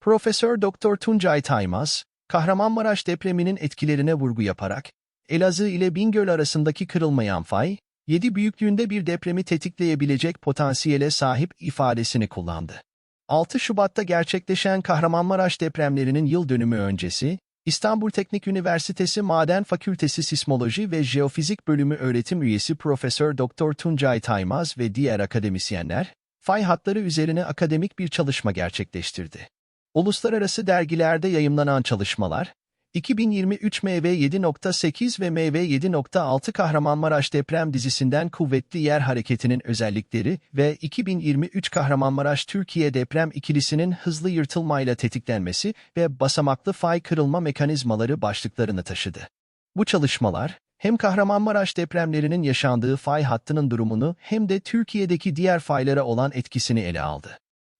Profesör Doktor Tuncay Taymaz, Kahramanmaraş depreminin etkilerine vurgu yaparak, Elazığ ile Bingöl arasındaki kırılmayan fay, 7 büyüklüğünde bir depremi tetikleyebilecek potansiyele sahip ifadesini kullandı. 6 Şubat'ta gerçekleşen Kahramanmaraş depremlerinin yıl dönümü öncesi, İstanbul Teknik Üniversitesi Maden Fakültesi Sismoloji ve Jeofizik Bölümü öğretim üyesi Profesör Doktor Tuncay Taymaz ve diğer akademisyenler, fay hatları üzerine akademik bir çalışma gerçekleştirdi. Uluslararası dergilerde yayımlanan çalışmalar, 2023 MV 7.8 ve MV 7.6 Kahramanmaraş deprem dizisinden kuvvetli yer hareketinin özellikleri ve 2023 Kahramanmaraş Türkiye deprem ikilisinin hızlı yırtılmayla tetiklenmesi ve basamaklı fay kırılma mekanizmaları başlıklarını taşıdı. Bu çalışmalar, hem Kahramanmaraş depremlerinin yaşandığı fay hattının durumunu hem de Türkiye'deki diğer faylara olan etkisini ele aldı.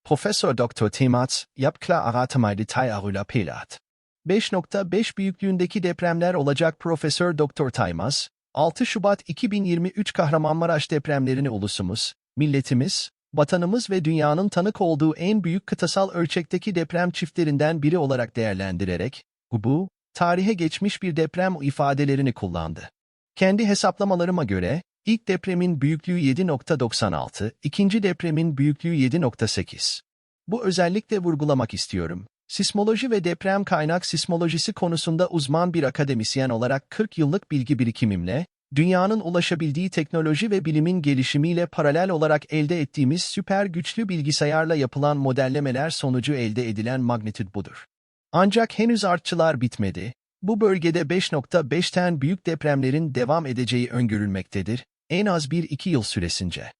Profesör Dr. Temat, yapkla aratamay detaylarıyla pelat. 5.5 büyüklüğündeki depremler olacak Profesör Doktor Taymaz, 6 Şubat 2023 Kahramanmaraş depremlerini ulusumuz, milletimiz, vatanımız ve dünyanın tanık olduğu en büyük kıtasal ölçekteki deprem çiftlerinden biri olarak değerlendirerek, bu, tarihe geçmiş bir deprem ifadelerini kullandı. Kendi hesaplamalarıma göre, ilk depremin büyüklüğü 7.96, ikinci depremin büyüklüğü 7.8. Bu özellikle vurgulamak istiyorum. Sismoloji ve deprem kaynak sismolojisi konusunda uzman bir akademisyen olarak 40 yıllık bilgi birikimimle, dünyanın ulaşabildiği teknoloji ve bilimin gelişimiyle paralel olarak elde ettiğimiz süper güçlü bilgisayarla yapılan modellemeler sonucu elde edilen magnitüd budur. Ancak henüz artçılar bitmedi. Bu bölgede 5.5'ten büyük depremlerin devam edeceği öngörülmektedir, en az 1-2 yıl süresince.